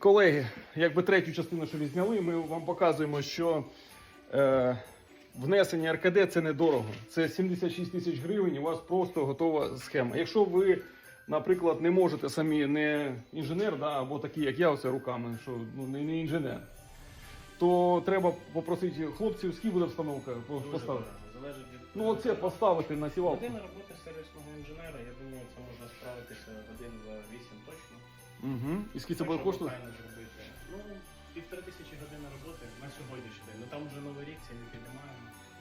Колеги, якби третю частину, що відзняли, ми вам показуємо, що е, внесення РКД це недорого. Це 76 тисяч гривень, у вас просто готова схема. Якщо ви, наприклад, не можете самі не інженер, да, або такий, як я, оце руками, що ну, не, не інженер, то треба попросити хлопців, скільки буде встановка Дуже поставити. залежить від Ну, оце поставити на сівалку. година роботи сервісного інженера. Я думаю, це можна справитися годин за 8 точно. Угу. І скільки це буде коштувати? зробити. Ну, півтори тисячі годин роботи на сьогоднішній день. Ну там вже новий рік, це не піднімаємо.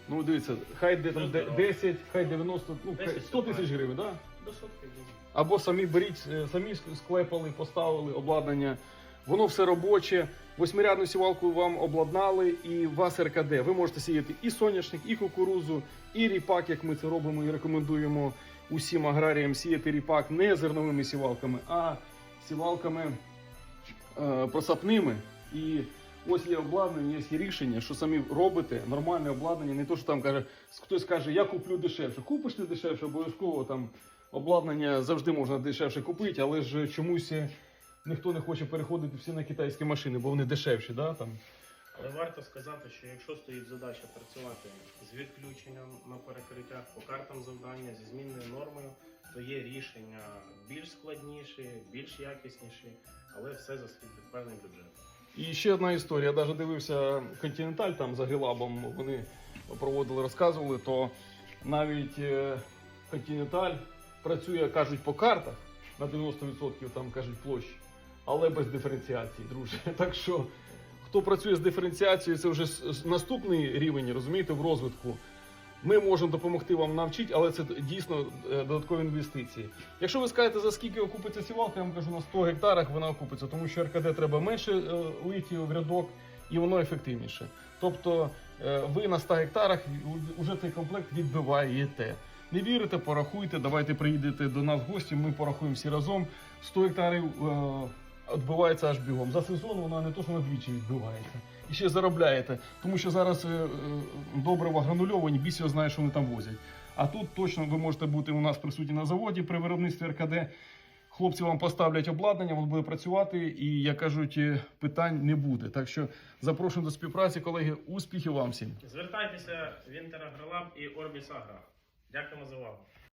Ну, дивіться, хай де там де- 10, хай 90, ну, хай 10 100 тисяч гривень, так? Да? До сотки буде. Або самі беріть, е, самі склепали, поставили обладнання. Воно все робоче. Восьмирядну сівалку вам обладнали, і у вас РКД. Ви можете сіяти і соняшник, і кукурузу, і ріпак, як ми це робимо і рекомендуємо усім аграріям сіяти ріпак не зерновими сівалками, а сівалками е, просапними. І ось є обладнання, є рішення, що самі робите нормальне обладнання, не то, що там каже, хтось каже, я куплю дешевше. Купиш ти дешевше, обов'язково там обладнання завжди можна дешевше купити, але ж чомусь ніхто не хоче переходити всі на китайські машини, бо вони дешевші. Да, там. Але варто сказати, що якщо стоїть задача працювати з відключенням на перекриттях по картам завдання зі змінною нормою, то є рішення більш складніші, більш якісніші, але все за свій певний бюджет. І ще одна історія. Я навіть дивився Континенталь там за Гелабом. Вони проводили, розказували, то навіть е, Континенталь працює, кажуть, по картах на 90% там кажуть площі, але без диференціації, друже. Так що хто працює з диференціацією, це вже наступний рівень, розумієте, в розвитку. Ми можемо допомогти вам навчити, але це дійсно е, додаткові інвестиції. Якщо ви скажете, за скільки окупиться сівалка, я вам кажу, на 100 гектарах вона окупиться, тому що РКД треба менше е, литі в рядок і воно ефективніше. Тобто е, ви на 100 гектарах вже цей комплект відбиваєте. Не вірите, порахуйте, давайте приїдете до нас в гості, ми порахуємо всі разом. 100 гектарів відбивається аж бігом. За сезон вона не то, що надвічі відбивається. І ще заробляєте, тому що зараз е, е, добрива гранульовані, біс його знає, що вони там возять. А тут точно ви можете бути у нас присутні на заводі при виробництві РКД. Хлопці вам поставлять обладнання, воно буде працювати, і як кажуть, е, питань не буде. Так що запрошуємо до співпраці, колеги. Успіхів вам всім! Звертайтеся в Інтерагролаб і Орбіс Агра. Дякуємо за увагу.